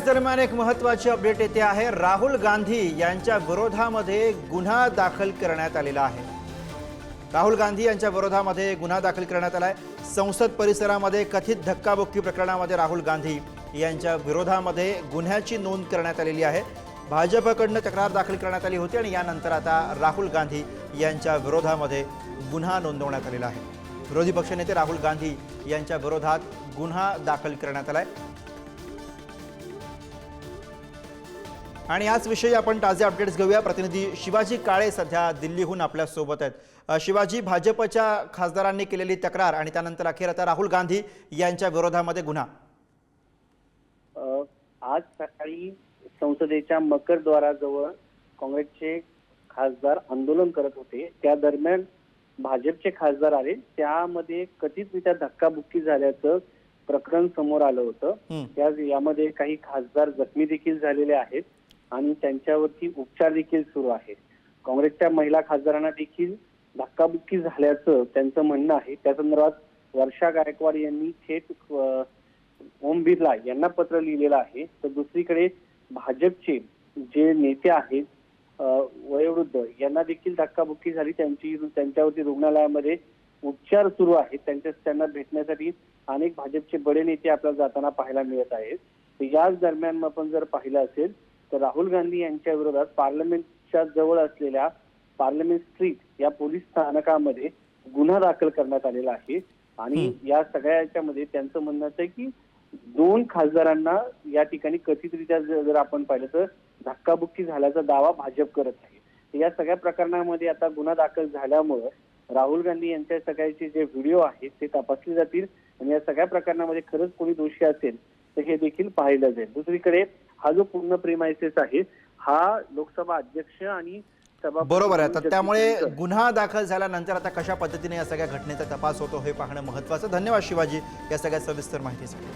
याच दरम्यान एक महत्वाची अपडेट येते आहे. राहुल गांधी यांच्या विरोधामध्ये गुन्हा दाखल करण्यात आलेला आहे. राहुल गांधी यांच्या विरोधामध्ये गुन्हा दाखल करण्यात आला आहे संसद परिसरामध्ये कथित धक्काबुक्की प्रकरणामध्ये राहुल गांधी यांच्या विरोधामध्ये गुन्ह्याची नोंद करण्यात आलेली आहे. भाजपकडनं तक्रार दाखल करण्यात आली होती आणि यानंतर आता राहुल गांधी यांच्या विरोधामध्ये गुन्हा नोंदवण्यात आलेला आहे. विरोधी पक्षनेते राहुल गांधी यांच्या विरोधात गुन्हा दाखल करण्यात आला आहे आणि याच विषयी आपण ताजे अपडेट्स घेऊया. प्रतिनिधी शिवाजी काळे सध्या दिल्लीहून आपल्यासोबत आहेत शिवाजी भाजपच्या खासदारांनी केलेली तक्रार आणि त्यानंतर अखेर आता राहुल गांधी यांच्या विरोधामध्ये गुन्हा. आज सकाळी संसदेच्या मकरद्वाराजवळ काँग्रेसचे खासदार आंदोलन करत होते. त्या दरम्यान भाजपचे खासदार आले. त्यामध्ये कथितरित्या धक्काबुक्की झाल्याचं प्रकरण समोर आलं होतं. त्या यामध्ये काही खासदार जखमी देखील झालेले आहेत. आणि त्यांच्यावरती उपचार देखील सुरू आहेत. काँग्रेसच्या महिला खासदारांना देखील धक्काबुक्की झाल्याचं त्यांचं म्हणणं आहे. त्या संदर्भात वर्षा गायकवाड यांनी थेट ओम बिर्ला यांना पत्र लिहिलेलं आहे. तर दुसरीकडे भाजपचे जे नेते आहेत वयोवृद्ध यांना देखील धक्काबुक्की झाली. त्यांची त्यांच्यावरती रुग्णालयामध्ये उपचार सुरू आहेत. त्यांच्या त्यांना भेटण्यासाठी अनेक भाजपचे बडे नेते आपल्याला जाताना पाहायला मिळत आहेत. याच दरम्यान आपण जर पाहिलं असेल तर राहुल गांधी यांच्या विरोधात पार्लमेंटच्या जवळ असलेल्या पार्लमेंट स्ट्रीट या पोलीस स्थानकामध्ये गुन्हा दाखल करण्यात आलेला आहे. आणि या सगळ्या याच्यामध्ये त्यांचं म्हणणं असं आहे की दोन खासदारांना या ठिकाणी कथितरित्या जर आपण पाहिलं तर धक्काबुक्की झाल्याचा दावा भाजप करत आहे. या सगळ्या प्रकरणामध्ये आता गुन्हा दाखल झाल्यामुळं राहुल गांधी यांच्या सगळ्याचे जे व्हिडिओ आहेत ते तपासले जातील. आणि या सगळ्या प्रकरणामध्ये खरंच कोणी दोषी असेल तर हे देखील पाहिलं जाईल. दुसरीकडे हा जो पूर्ण प्रेमायसेस आहे हा लोकसभा अध्यक्ष आणि बरोबर आहे. तर त्यामुळे गुन्हा दाखल झाल्यानंतर आता कशा पद्धतीने या सगळ्या घटनेचा तपास होतो हे पाहणं महत्त्वाचं. धन्यवाद शिवाजी या सगळ्या सविस्तर माहितीसाठी.